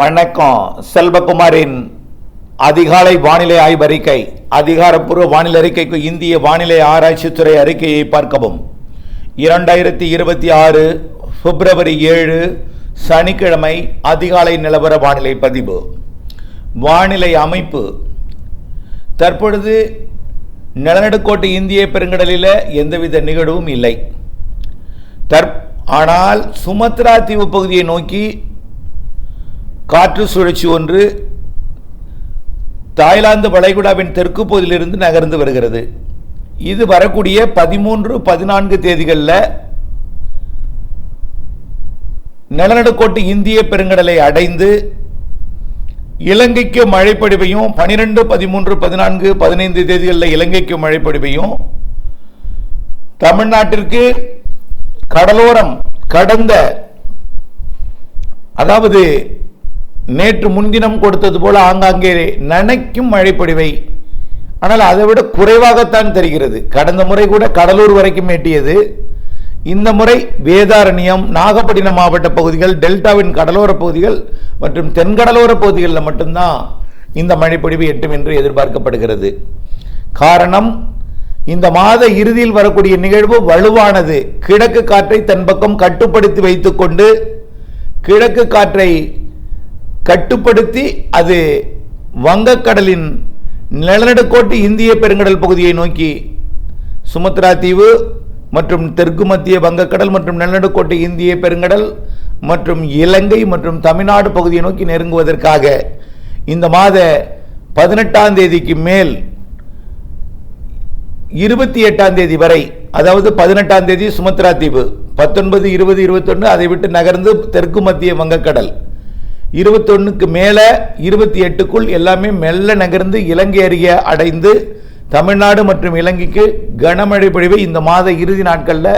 வணக்கம். செல்வகுமாரின் அதிகாலை வானிலை ஆய்வறிக்கை அதிகாரப்பூர்வ வானிலை அறிக்கைக்கு இந்திய வானிலை ஆராய்ச்சித்துறை அறிக்கையை பார்க்கவும். இரண்டாயிரத்தி இருபத்தி ஆறு பிப்ரவரி ஏழு சனிக்கிழமை அதிகாலை நிலவர வானிலை பதிவு. வானிலை அமைப்பு. தற்பொழுது நிலநடுக்கோட்டு இந்திய பெருங்கடலில் எந்தவித நிகழ்வும் இல்லை. தற் ஆனால் சுமத்ரா தீவு பகுதியை நோக்கி காற்று சுழற்சி ஒன்று தாய்லாந்து வளைகுடாவின் தெற்கு பகுதியிலிருந்து நகர்ந்து வருகிறது. இது வரக்கூடிய பதிமூன்று பதினான்கு தேதிகளில் நிலநடுக்கோட்டு இந்திய பெருங்கடலை அடைந்து இலங்கைக்கு மழைப்பொழிவையும் பனிரெண்டு பதிமூன்று பதினான்கு பதினைந்து தேதிகளில் இலங்கைக்கு மழைப்பொழிவையும் தமிழ்நாட்டிற்கு கடலோரம் கடந்த அதாவது நேற்று முன்தினம் கொடுத்தது போல ஆங்காங்கே நனைக்கும் மழைப்பொழிவை. ஆனால் அதை விட குறைவாகத்தான் தெரிகிறது. கடந்த முறை கூட கடலூர் வரைக்கும் எட்டியது. இந்த முறை வேதாரண்யம் நாகப்பட்டினம் மாவட்ட பகுதிகள் டெல்டாவின் கடலோர பகுதிகள் மற்றும் தென்கடலோர பகுதிகளில் மட்டும்தான் இந்த மழைப்பொழிவு எட்டும் என்று எதிர்பார்க்கப்படுகிறது. காரணம் இந்த மாத இறுதியில் வரக்கூடிய நிகழ்வு வலுவானது. கிழக்கு காற்றை தன் பக்கம் கட்டுப்படுத்தி வைத்துக்கொண்டு கிழக்கு காற்றை கட்டுப்படுத்தி அது வங்கக்கடலின் நிலநடுக்கோட்டு இந்திய பெருங்கடல் பகுதியை நோக்கி சுமத்ரா தீவு மற்றும் தெற்கு மத்திய வங்கக்கடல் மற்றும் நிலநடுக்கோட்டு இந்திய பெருங்கடல் மற்றும் இலங்கை மற்றும் தமிழ்நாடு பகுதியை நோக்கி நெருங்குவதற்காக இந்த மாத பதினெட்டாம் தேதிக்கு மேல் இருபத்தி எட்டாம் தேதி வரை அதாவது பதினெட்டாம் தேதி சுமத்ரா தீவு பத்தொன்பது இருபது இருபத்தொன்று அதை விட்டு நகர்ந்து தெற்கு மத்திய வங்கக்கடல். இருபத்தொன்னுக்கு மேலே இருபத்தி எட்டுக்குள் எல்லாமே மெல்ல நகர்ந்து இலங்கை அருகே அடைந்து தமிழ்நாடு மற்றும் இலங்கைக்கு கனமழை பொழிவை இந்த மாத இறுதி நாட்களில்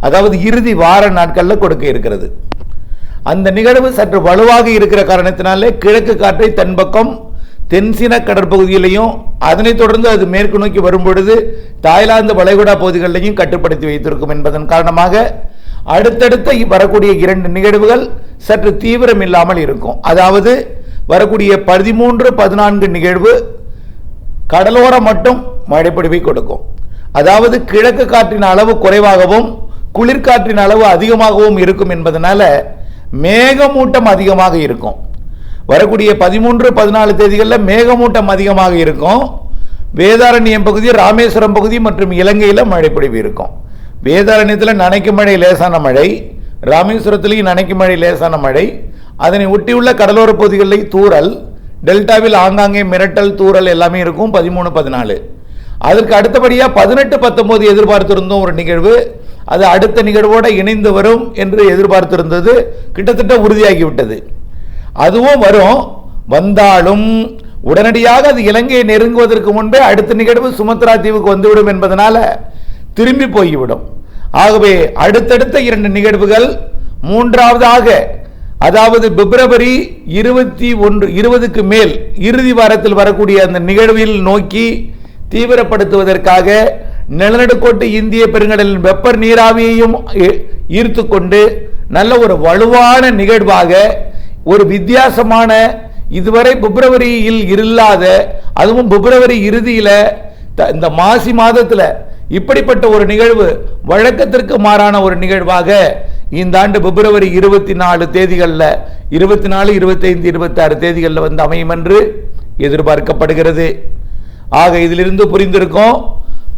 அதாவது இறுதி வார நாட்களில் கொடுக்க இருக்கிறது. அந்த நிகழ்வு சற்று வலுவாக இருக்கிற காரணத்தினாலே கிழக்கு காற்றை தன் பக்கம் தென்சீன கடற்பகுதியிலையும் அதனைத் தொடர்ந்து அது மேற்கு நோக்கி வரும்பொழுது தாய்லாந்து வளைகுடா பகுதிகளிலையும் கட்டுப்படுத்தி வைத்திருக்கும் என்பதன் காரணமாக அடுத்தடுத்த வரக்கூடிய இரண்டு நிகழ்வுகள் சற்று தீவிரம் இல்லாமல் இருக்கும். அதாவது வரக்கூடிய பதிமூன்று பதினான்கு நிகழ்வு கடலோரம் மட்டும் மழைப்பொழிவை கொடுக்கும். அதாவது கிழக்கு காற்றின் அளவு குறைவாகவும் குளிர்காற்றின் அளவு அதிகமாகவும் இருக்கும் என்பதனால மேகமூட்டம் அதிகமாக இருக்கும். வரக்கூடிய பதிமூன்று பதினாலு தேதிகளில் மேகமூட்டம் அதிகமாக இருக்கும். வேதாரண்யம் பகுதி ராமேஸ்வரம் பகுதி மற்றும் இலங்கையில் மழைப்பொழிவு இருக்கும். வேதாரண்யத்தில் நனைக்கும் மழை லேசான மழை. ராமேஸ்வரத்திலையும் நனைக்கும் மழை லேசான மழை. அதனை ஒட்டியுள்ள கடலோர பகுதிகளில் தூறல் டெல்டாவில் ஆங்காங்கே மிரட்டல் தூறல் எல்லாமே இருக்கும் பதிமூணு பதினாலு. அதற்கு அடுத்தபடியாக பதினெட்டு பத்தொம்போது எதிர்பார்த்திருந்தோம் ஒரு நிகழ்வு. அது அடுத்த நிகழ்வோடு இணைந்து வரும் என்று எதிர்பார்த்திருந்தது. கிட்டத்தட்ட உறுதியாகிவிட்டது. அதுவும் வரும். வந்தாலும் உடனடியாக அது இலங்கையை நெருங்குவதற்கு முன்பே அடுத்த நிகழ்வு சுமத்ரா தீவுக்கு வந்துவிடும் என்பதனால திரும்பி போய்விடும். ஆகவே அடுத்தடுத்த இரண்டு நிகழ்வுகள் மூன்றாவதாக அதாவது பிப்ரவரி இருபத்தி ஒன்று இருபதுக்கு மேல் இறுதி வாரத்தில் வரக்கூடிய அந்த நிகழ்வில் நோக்கி தீவிரப்படுத்துவதற்காக நிலநடுக்கோட்டு இந்திய பெருங்கடலின் வெப்ப நீராவியையும் ஈர்த்து கொண்டு நல்ல ஒரு வலுவான நிகழ்வாக ஒரு வித்தியாசமான இதுவரை பிப்ரவரியில் இல்லாத அதுவும் பிப்ரவரி இறுதியில் இந்த மாசி மாதத்தில் இப்படிப்பட்ட ஒரு நிகழ்வு வழக்கத்திற்கு மாறான ஒரு நிகழ்வாக இந்த ஆண்டு பிப்ரவரி இருபத்தி நாலு தேதிகளில் இருபத்தி நாலு இருபத்தைந்து இருபத்தாறு தேதிகளில் வந்து அமையும் என்று எதிர்பார்க்கப்படுகிறது. ஆக இதிலிருந்து புரிந்திருக்கும்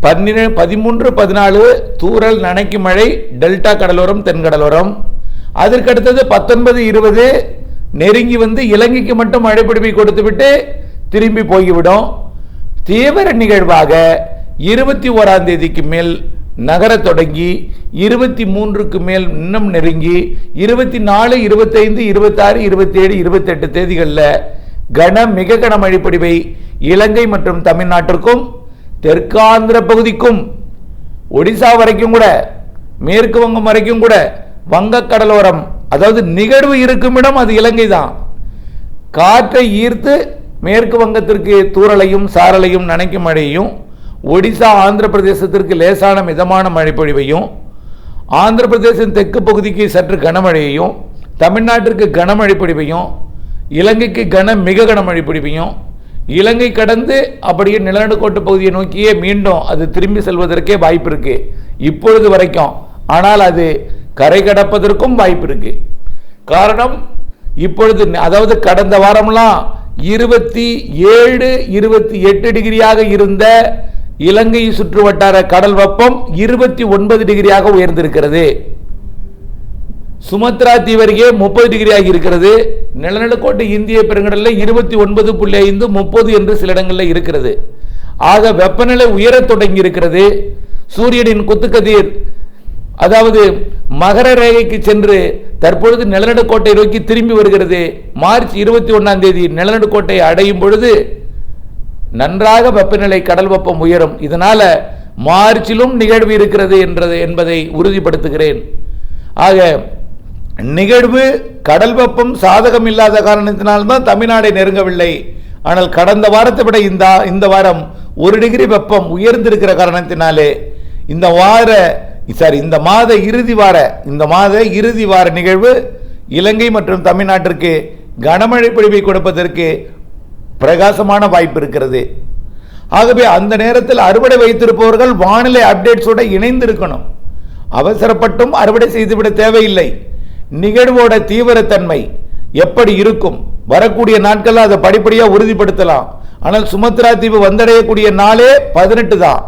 பன்னிரு பதிமூன்று பதினாலு தூரல் நனைக்கு மழை டெல்டா கடலோரம் தென்கடலோரம் அதற்கடுத்தது பத்தொன்பது இருபது நெருங்கி வந்து இலங்கைக்கு மட்டும் மழைப்பிடிப்பை கொடுத்துவிட்டு திரும்பி போய்விடும். தீவிர நிகழ்வாக இருபத்தி ஓராம் தேதிக்கு மேல் நகர தொடங்கி இருபத்தி மூன்றுக்கு மேல் இன்னும் நெருங்கி இருபத்தி நாலு இருபத்தைந்து இருபத்தாறு இருபத்தேழு இருபத்தெட்டு தேதிகளில் கன மிக கன மழைப்பொழிவை இலங்கை மற்றும் தமிழ்நாட்டிற்கும் தெற்காந்திர பகுதிக்கும் ஒடிசா வரைக்கும் கூட மேற்கு வங்கம் வரைக்கும் கூட வங்கக்கடலோரம் அதாவது நிகழ்வு இருக்கும் இடம் அது இலங்கை தான். காற்றை ஈர்த்து மேற்கு வங்கத்திற்கு தூரலையும் சாரலையும் நனைக்கும் மழையும் ஒடிசா ஆந்திர பிரதேசத்திற்கு லேசான மிதமான மழைப்பொழிவையும் ஆந்திர பிரதேசம் தெற்கு பகுதிக்கு சற்று கனமழையையும் தமிழ்நாட்டிற்கு கனமழை பொழிவையும் இலங்கைக்கு கன மிக கனமழை பொழிவையும் இலங்கை கடந்து அப்படியே நிலநடுக்கோட்டு பகுதியை நோக்கியே மீண்டும் அது திரும்பி செல்வதற்கே வாய்ப்பு இருக்கு இப்பொழுது வரைக்கும். ஆனால் அது கரை கடப்பதற்கும் வாய்ப்பு இருக்கு காரணம் இப்பொழுது அதாவது கடந்த வாரம்லாம் இருபத்தி ஏழு இருபத்தி எட்டு டிகிரியாக இருந்த இலங்கை சுற்றுவட்டார கடல் வெப்பம் இருபத்தி ஒன்பது டிகிரியாக உயர்ந்திருக்கிறது. சுமத்ரா தீவருகே முப்பது டிகிரி இருக்கிறது. நிலநடுக்கோட்டை இந்திய பெருங்கடலில் இருபத்தி ஒன்பது புள்ளி ஐந்து முப்பது என்று சில இடங்களில் இருக்கிறது. ஆக வெப்பநிலை உயரத் தொடங்கி இருக்கிறது சூரியனின் குத்துக்கதிர் அதாவது மகர ரேகைக்கு சென்று தற்பொழுது நிலநடுக்கோட்டை நோக்கி திரும்பி வருகிறது. மார்ச் இருபத்தி ஒன்றாம் தேதி நிலநடுக்கோட்டை அடையும் பொழுது நன்றாக வெப்பநிலை கடல் வெப்பம் உயரும். இதனால் மார்ச்சிலும் நிகழ்வு இருக்கிறது என்றது என்பதை உறுதிப்படுத்துகிறேன். ஆக நிகழ்வு கடல் வெப்பம் சாதகம் இல்லாத காரணத்தினால்தான் தமிழ்நாடை நெருங்கவில்லை. ஆனால் கடந்த வாரத்தை விட இந்த இந்த வாரம் ஒரு டிகிரி வெப்பம் உயர்ந்திருக்கிற காரணத்தினாலே இந்த வார சாரி இந்த மாத இறுதி வார இந்த மாத இறுதி வார நிகழ்வு இலங்கை மற்றும் தமிழ்நாட்டிற்கு கனமழை பொழிவை கொடுப்பதற்கு பிரகாசமான வாய்ப்பு இருக்கிறது. ஆகவே அந்த நேரத்தில் அறுவடை வைத்திருப்பவர்கள் வானிலை அப்டேட்ஸோட இணைந்திருக்கணும். அவசரப்பட்டும் அறுவடை செய்துவிட தேவையில்லை. நிகழ்வோட தீவிரத்தன்மை எப்படி இருக்கும்? வரக்கூடிய நாட்களில் அதை படிப்படியாக உறுதிப்படுத்தலாம். ஆனால் சுமத்ரா தீவு வந்தடையக்கூடிய நாளே பதினெட்டு தான்.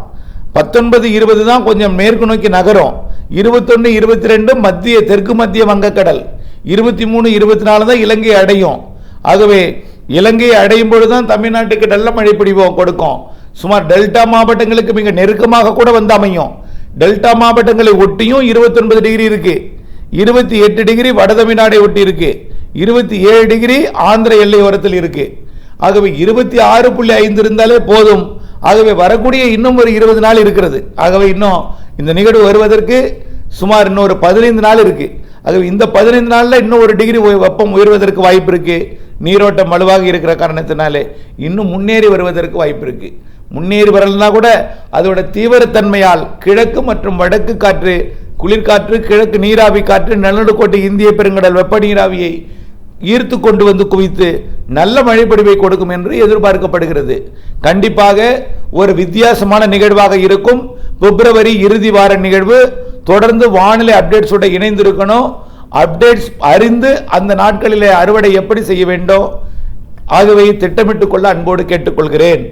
பத்தொன்பது இருபது தான் கொஞ்சம் மேற்கு நோக்கி நகரும். இருபத்தொன்று இருபத்தி ரெண்டு மத்திய தெற்கு மத்திய வங்கக்கடல். இருபத்தி மூணு இருபத்தி நாலு தான் இலங்கை அடையும். ஆகவே இலங்கையை அடையும் பொழுது தான் தமிழ்நாட்டுக்கு நல்ல மழை பிடிவோம் கொடுக்கும். சுமார் டெல்டா மாவட்டங்களுக்கு மிக நெருக்கமாக கூட வந்து அமையும். டெல்டா மாவட்டங்களை ஒட்டியும் இருபத்தொன்பது டிகிரி இருக்கு. இருபத்தி எட்டு டிகிரி வட தமிழ்நாடை ஒட்டி இருக்கு. இருபத்தி ஏழு டிகிரி ஆந்திர எல்லை ஓரத்தில் இருக்கு. ஆகவே இருபத்தி ஆறு புள்ளி ஐந்து இருந்தாலே போதும். ஆகவே வரக்கூடிய இன்னும் ஒரு இருபது நாள் இருக்கிறது. ஆகவே இன்னும் இந்த நிகழ்வு வருவதற்கு சுமார் இன்னும் ஒரு பதினைந்து நாள் இருக்கு. ஆகவே இந்த பதினைந்து நாளில் இன்னும் ஒரு டிகிரி வெப்பம் உயர்வதற்கு வாய்ப்பு இருக்குது நீரோட்டம் வலுவாக இருக்கிற காரணத்தினாலே இன்னும் முன்னேறி வருவதற்கு வாய்ப்பு இருக்கு. முன்னேறி வரலனா கூட அதோட தீவிரத்தன்மையால் கிழக்கு மற்றும் வடக்கு காற்று குளிர்காற்று கிழக்கு நீராவி காற்று நிலநடுக்கோட்டை இந்திய பெருங்கடல் வெப்ப நீராவியை ஈர்த்து கொண்டு வந்து குவித்து நல்ல மழைப்பொழிவை கொடுக்கும் என்று எதிர்பார்க்கப்படுகிறது. கண்டிப்பாக ஒரு வித்தியாசமான நிகழ்வாக இருக்கும். பிப்ரவரி இறுதி வார நிகழ்வு. தொடர்ந்து வானிலை அப்டேட்ஸோட இணைந்திருக்கணும். அப்டேட்ஸ் அறிந்து அந்த நாட்களிலே அறுவடை எப்படி செய்ய வேண்டும்? ஆகவே திட்டமிட்டுக் கொள்ள அன்போடு கேட்டுக்கொள்கிறேன்.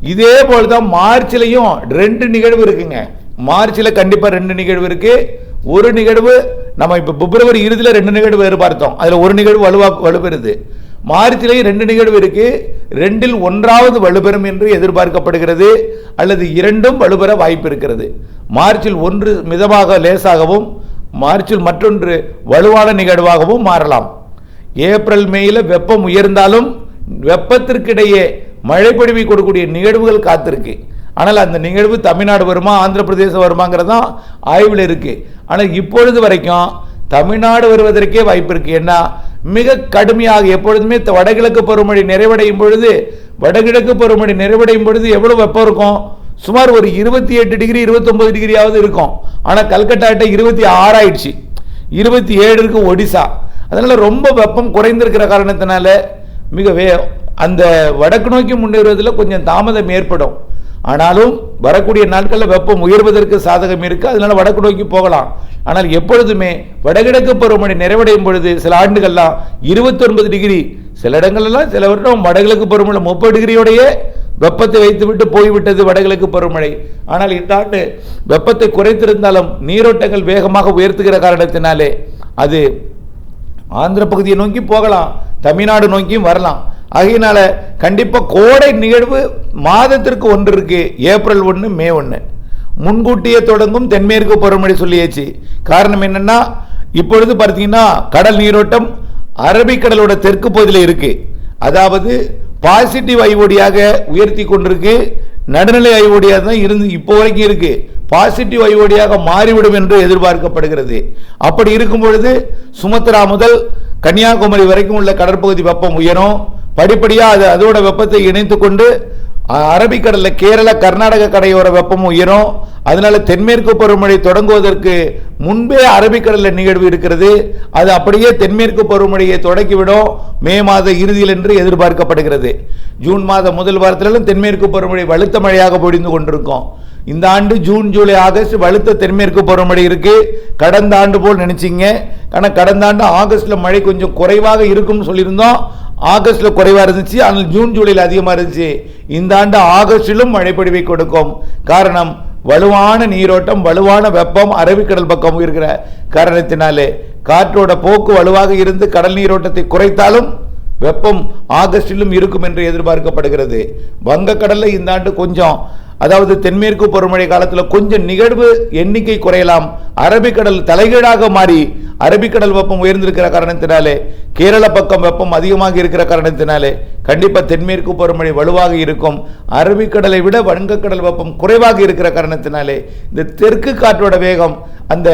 இதே போல் தான் ரெண்டு நிகழ்வு இருக்குங்க. மார்ச்ல கண்டிப்பா ரெண்டு நிகழ்வு இருக்கு. ஒரு நிகழ்வு நம்ம இப்ப பிப்ரவரி இறுதியில் ரெண்டு நிகழ்வு எதிர்பார்த்தோம் அதுல ஒரு நிகழ்வு வலுவா வலுப்பெறுது மார்ச்லயும் ரெண்டு நிகழ்வு இருக்கு. ரெண்டில் ஒன்றாவது வலுப்பெறும் என்று எதிர்பார்க்கப்படுகிறது. அல்லது இரண்டும் வலுப்பெற வாய்ப்பு இருக்கிறது. மார்ச்சில் ஒன்று மிதமாக லேசாகவும் மார்ச்சில் மற்றொன்று வலுவான நிகழ்வாகவும் மாறலாம். ஏப்ரல் மேயில் வெப்பம் உயர்ந்தாலும் வெப்பத்திற்கிடையே மழை பொழிவை கொடுக்கக்கூடிய நிகழ்வுகள் காத்திருக்கு. ஆனால் அந்த நிகழ்வு தமிழ்நாடு வருமா ஆந்திர பிரதேசம் வருமாங்கிறது தான் ஆய்வில் இருக்கு. ஆனால் இப்பொழுது வரைக்கும் தமிழ்நாடு வருவதற்கே வாய்ப்பு இருக்கு. ஏன்னா மிக கடுமையாக எப்பொழுதுமே த- வடகிழக்கு பருவமழை நிறைவடையும் பொழுது வடகிழக்கு பருவமழை நிறைவடையும் பொழுது எவ்வளோ வெப்பம் இருக்கும்? சுமார் ஒரு இருபத்தி எட்டு டிகிரி இருபத்தொம்போது டிகிரியாவது இருக்கும். ஆனால் கல்கட்டாட்ட இருபத்தி ஆறாயிடுச்சு இருபத்தி ஏழு இருக்கு ஒடிசா. அதனால் ரொம்ப வெப்பம் குறைந்திருக்கிற காரணத்தினால மிக வே அந்த வடக்கு நோக்கி முன்னேறுவதில் கொஞ்சம் தாமதம் ஏற்படும். ஆனாலும் வரக்கூடிய நாட்களில் வெப்பம் உயர்வதற்கு சாதகம் இருக்குது அதனால் வடக்கு நோக்கி போகலாம். ஆனால் எப்பொழுதுமே வடகிழக்கு பருவமழை நிறைவடையும் பொழுது சில ஆண்டுகள்லாம் 29 டிகிரி. சில இடங்கள்லாம் சில வருடம் வடகிழக்கு பருவமழை முப்பது டிகிரியோடையே வெப்பத்தை வைத்துவிட்டு போய்விட்டது வடகிழக்கு பருவமழை. ஆனால் இந்த ஆண்டு வெப்பத்தை குறைத்திருந்தாலும் நீரோட்டங்கள் வேகமாக உயர்த்துகிற காரணத்தினாலே அது ஆந்திர பகுதியை நோக்கி போகலாம் தமிழ்நாடு நோக்கியும் வரலாம். ஆகையினால கண்டிப்பாக கோடை நிகழ்வு மாதத்திற்கு ஒன்று இருக்கு ஏப்ரல் ஒன்று மே ஒன்று முன்கூட்டியே தொடங்கும் தென்மேற்கு பருவமழை சொல்லியாச்சு. காரணம் என்னென்னா இப்பொழுது பார்த்தீங்கன்னா கடல் நீரோட்டம் அரபிக்கடலோட தெற்கு பகுதியில் இருக்கு. அதாவது பாசிட்டிவ் ஐஓடியாக உயர்த்தி கொண்டிருக்கு. நடுநிலை ஐஓடியாக தான் இருந்து இப்போ வரைக்கும் இருக்கு. பாசிட்டிவ் ஐஓடியாக மாறிவிடும் என்று எதிர்பார்க்கப்படுகிறது. அப்படி இருக்கும் பொழுது சுமத்ரா முதல் கன்னியாகுமரி வரைக்கும் உள்ள கடற்பகுதி வெப்பம் உயரும். படிப்படியாக அது அதோட வெப்பத்தை இணைத்து கொண்டு அரபிக்கடலில் கேரளா கர்நாடக கடையோர வெப்பம் உயரும். அதனால தென்மேற்கு பருவமழை தொடங்குவதற்கு முன்பே அரபிக்கடலில் நிகழ்வு இருக்கிறது. அது அப்படியே தென்மேற்கு பருவமழையை தொடக்கிவிடும். மே மாத இறுதியில் என்று எதிர்பார்க்கப்படுகிறது. ஜூன் மாத முதல் வாரத்திலும் தென்மேற்கு பருவமழை வலுத்த மழையாக பொழிந்து கொண்டிருக்கும். இந்த ஆண்டு ஜூன் ஜூலை ஆகஸ்ட் வலுத்த தென்மேற்கு பருவமழை இருக்கு. கடந்த ஆண்டு போல் நினச்சிங்க. ஆனால் கடந்த ஆண்டு ஆகஸ்ட்ல மழை கொஞ்சம் குறைவாக இருக்கும்னு சொல்லியிருந்தோம். ஆகஸ்ட்ல குறைவாக இருந்துச்சு. ஆனால் ஜூன் ஜூலையில் அதிகமாக இருந்துச்சு. இந்த ஆண்டு ஆகஸ்டிலும் மழை கொடுக்கும். காரணம் வலுவான நீரோட்டம் வலுவான வெப்பம் அரபிக்கடல் பக்கம் இருக்கிற காரணத்தினாலே. காற்றோட போக்கு வலுவாக இருந்து கடல் நீரோட்டத்தை குறைத்தாலும் வெப்பம் ஆகஸ்டிலும் இருக்கும் என்று எதிர்பார்க்கப்படுகிறது. வங்கக்கடலில் இந்த ஆண்டு கொஞ்சம் அதாவது தென்மேற்கு பருவமழை காலத்தில் கொஞ்சம் நிகழ்வு எண்ணிக்கை குறையலாம். அரபிக்கடல் தலைகீழாக மாறி அரபிக்கடல் வெப்பம் உயர்ந்திருக்கிற காரணத்தினாலே கேரள பக்கம் வெப்பம் அதிகமாக இருக்கிற காரணத்தினாலே கண்டிப்பாக தென்மேற்கு பருவமழை வலுவாக இருக்கும். அரபிக்கடலை விட வங்கக்கடல் வெப்பம் குறைவாக இருக்கிற காரணத்தினாலே இந்த தெற்கு காற்றோட வேகம் அந்த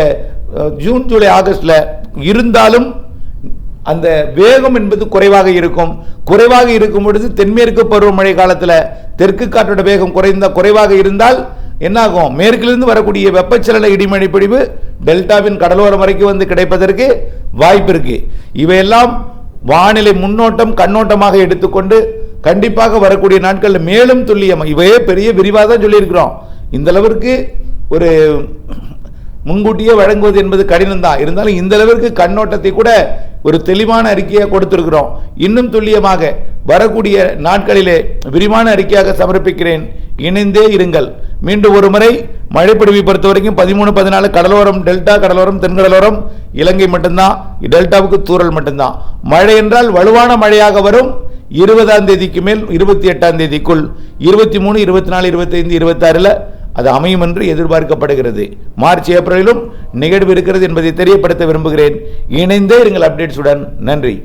ஜூன் ஜூலை ஆகஸ்டில் இருந்தாலும் அந்த வேகம் என்பது குறைவாக இருக்கும். குறைவாக இருக்கும் பொழுது தென்மேற்கு பருவமழை காலத்தில் தெற்கு காற்றோட வேகம் குறைந்த குறைவாக இருந்தால் என்னாகும்? மேற்கிலிருந்து வரக்கூடிய வெப்பச்சலன இடிமழை பிடிவு டெல்டாவின் கடலோரம் வரைக்கும் வந்து கிடைப்பதற்கு வாய்ப்பு இருக்கு. இவையெல்லாம் வானிலை முன்னோட்டம் கண்ணோட்டமாக எடுத்துக்கொண்டு கண்டிப்பாக வரக்கூடிய நாட்களில் மேலும் துல்லியம் இவையே பெரிய விரிவாக தான் சொல்லியிருக்கிறோம். இந்த அளவிற்கு ஒரு முன்கூட்டியே வழங்குவது என்பது கடினம் தான் இருந்தாலும் இந்த அளவிற்கு கண்ணோட்டத்தை கூட ஒரு தெளிவான அறிக்கையை கொடுத்திருக்கிறோம். இன்னும் துல்லியமாக வரக்கூடிய நாட்களிலே விரிவான அறிக்கையாக சமர்ப்பிக்கிறேன். இணைந்தே இருங்கள். மீண்டும் ஒரு முறை மழைப்பிடிவை பொறுத்த வரைக்கும் பதிமூணு பதினாலு கடலோரம் டெல்டா கடலோரம் தென்கடலோரம் இலங்கை மட்டும்தான். டெல்டாவுக்கு தூறல் மட்டும்தான். மழை என்றால் வலுவான மழையாக வரும். இருபதாம் தேதிக்கு மேல் இருபத்தி எட்டாம் தேதிக்குள். இருபத்தி மூணு இருபத்தி நாலு இருபத்தைந்து இருபத்தாறில் அது அமையும் என்று எதிர்பார்க்கப்படுகிறது. மார்ச் ஏப்ரலிலும் நிகழ்வு இருக்கிறது என்பதை தெரியப்படுத்த விரும்புகிறேன். இணைந்தே இருங்கள் அப்டேட்ஸுடன் நன்றி.